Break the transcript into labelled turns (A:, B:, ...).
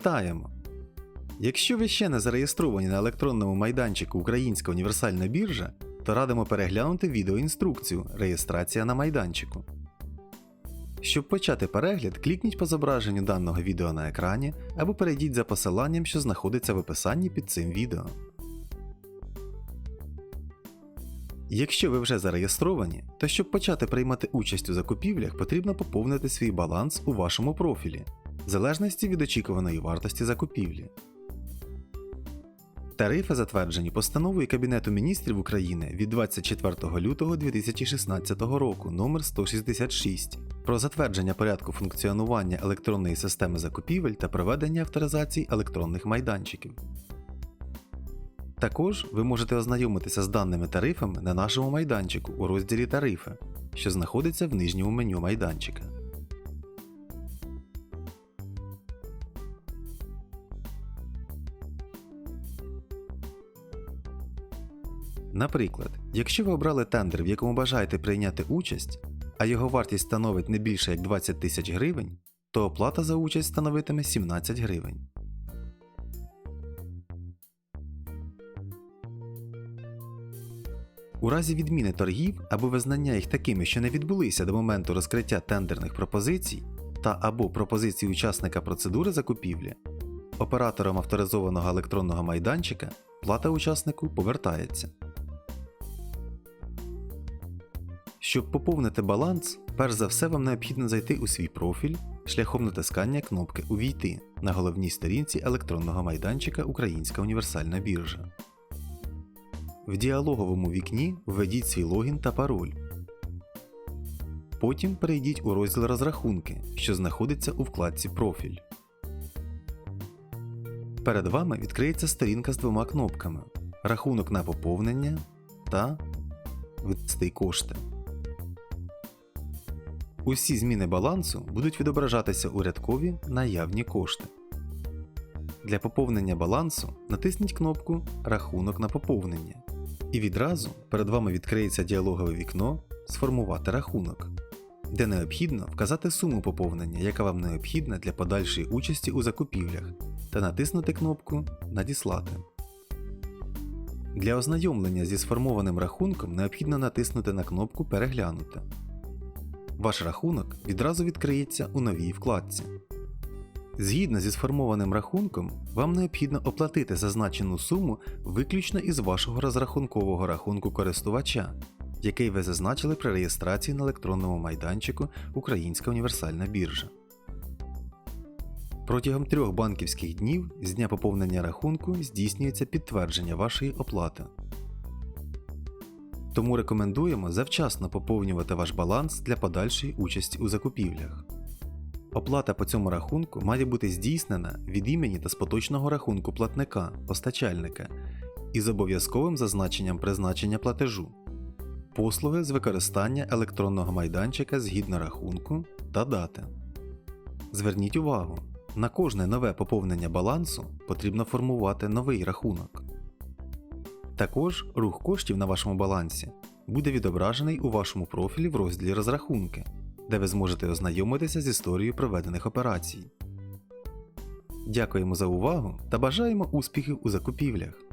A: Вітаємо! Якщо ви ще не зареєстровані на електронному майданчику Українська універсальна біржа, то радимо переглянути відеоінструкцію Реєстрація на майданчику. Щоб почати перегляд, клікніть по зображенню даного відео на екрані або перейдіть за посиланням, що знаходиться в описанні під цим відео. Якщо ви вже зареєстровані, то щоб почати приймати участь у закупівлях, потрібно поповнити свій баланс у вашому профілі, в залежності від очікуваної вартості закупівлі. Тарифи затверджені постановою Кабінету міністрів України від 24 лютого 2016 року номер 166 про затвердження порядку функціонування електронної системи закупівель та проведення авторизації електронних майданчиків. Також ви можете ознайомитися з даними тарифами на нашому майданчику у розділі Тарифи, що знаходиться в нижньому меню майданчика. Наприклад, якщо ви обрали тендер, в якому бажаєте прийняти участь, а його вартість становить не більше як 20 тисяч гривень, то оплата за участь становитиме 17 гривень. У разі відміни торгів або визнання їх такими, що не відбулися до моменту розкриття тендерних пропозицій та або пропозицій учасника процедури закупівлі, оператором авторизованого електронного майданчика плата учаснику повертається. Щоб поповнити баланс, перш за все вам необхідно зайти у свій профіль шляхом натискання кнопки Увійти на головній сторінці електронного майданчика Українська універсальна біржа. В діалоговому вікні введіть свій логін та пароль. Потім перейдіть у розділ Розрахунки, що знаходиться у вкладці Профіль. Перед вами відкриється сторінка з двома кнопками Рахунок на поповнення та Ввести кошти. Усі зміни балансу будуть відображатися у рядкові Наявні кошти. Для поповнення балансу натисніть кнопку Рахунок на поповнення. І відразу перед вами відкриється діалогове вікно Сформувати рахунок, де необхідно вказати суму поповнення, яка вам необхідна для подальшої участі у закупівлях, та натиснути кнопку Надіслати. Для ознайомлення зі сформованим рахунком необхідно натиснути на кнопку Переглянути. Ваш рахунок відразу відкриється у новій вкладці. Згідно зі сформованим рахунком, вам необхідно оплатити зазначену суму виключно із вашого розрахункового рахунку користувача, який ви зазначили при реєстрації на електронному майданчику Українська універсальна біржа. Протягом трьох банківських днів з дня поповнення рахунку здійснюється підтвердження вашої оплати. Тому рекомендуємо завчасно поповнювати ваш баланс для подальшої участі у закупівлях. Оплата по цьому рахунку має бути здійснена від імені та з поточного рахунку платника постачальника із обов'язковим зазначенням призначення платежу, послуги з використання електронного майданчика згідно рахунку та дати. Зверніть увагу, на кожне нове поповнення балансу потрібно формувати новий рахунок. Також рух коштів на вашому балансі буде відображений у вашому профілі в розділі Розрахунки, де ви зможете ознайомитися з історією проведених операцій. Дякуємо за увагу та бажаємо успіхів у закупівлях!